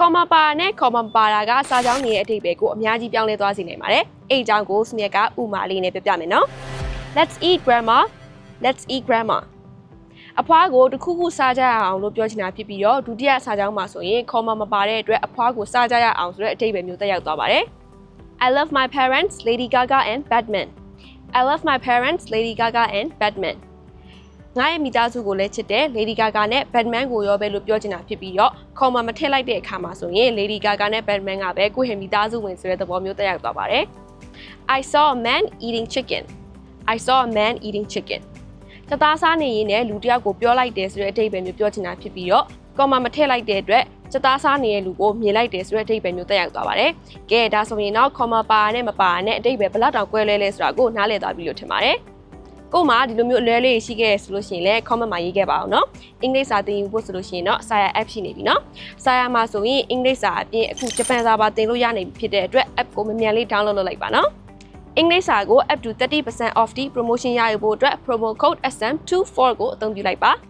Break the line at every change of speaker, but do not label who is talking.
comma ပါနဲ့ comma ပါတာကစာကြောင်းနေရဲ့အဓိပ္ပာယ်ကိုအများကြီးပြောင်းလဲသွားစေနိုင်ပါတယ်အဲ့အကြောင်းကိုစမြက်ကဥမာလေးနဲ့ပြပြမယ်နော် Let's eat grandma Let's eat grandma အဖွားကိုတစ်ခုခုစားကြရအောင်လို့ပြောချင်တာဖြစ်ပြီးတော့ဒုတိယစာကြောင်းမှာဆိုရင် comma မပါတဲ့အတွက်အဖွားကိုစားကြရအောင်ဆိုတဲ့အဓိပ္ပာယ်မျိုးတက်ရောက်သွားပါတယ် I love my parents Lady Gaga and Batman I love my parents Lady Gaga and Batman ငါရဲ့မိသားစုကိုလည်းချစ်တယ် Lady Gaga နဲ့ Batman ကိုရောပဲလို့ပြောချင်တာဖြစ်ပြီးတော့ comma မထည့်လိုက်တဲ့အခါမှာဆိုရင် Lady Gaga နဲ့ Batman ကပဲကိုယ့်ရဲ့မိသားစုဝင်ဆိုတဲ့သဘောမျိုးတက်ရောက်သွားပါတယ် I saw a man eating chicken I saw a man eating chicken တသားစားနေရင်လည်းလူတစ်ယောက်ကိုပြောလိုက်တယ်ဆိုတဲ့အဓိပ္ပာယ်မျိုးပြောချင်တာဖြစ်ပြီးတော့ comma မထည့်လိုက်တဲ့အတွက်စသားစားနေတဲ့လူကိုမြင်လိုက်တယ်ဆိုတဲ့အဓိပ္ပာယ်မျိုးတက်ရောက်သွားပါတယ်။ကဲဒါဆိုရင်တော့ comma ပါနဲ့မပါနဲ့အဓိပ္ပာယ်ဘယ်လောက်တောင်ကွဲလဲလဲဆိုတာကိုနားလည်သွားပြီလို့ထင်ပါတယ်။ ကို့မှာဒီလိုမျိုးအလွဲလေးတွေရှိခဲ့ရဆိုလို့ရှိရင်လည်း comment မှာရေးခဲ့ပါအောင်နော်။အင်္ဂလိပ်စာသင်ယူဖို့ဆိုလို့ရှိရင်တော့ Saya app ရှိနေပြီနော်။ Saya မှာဆိုရင်အင်္ဂလိပ်စာအပြင်အခုဂျပန်စာပါသင်လို့ရနေပြီဖြစ်တဲ့အတွက် app ကိုမြန်မြန်လေး download လုပ်လိုက်ပါနော်။အင်္ဂလိပ်စာကို up to 30% off တိ promotion ရယူဖို့အတွက် promo code SM24 ကိုအသုံးပြုလိုက်ပါ။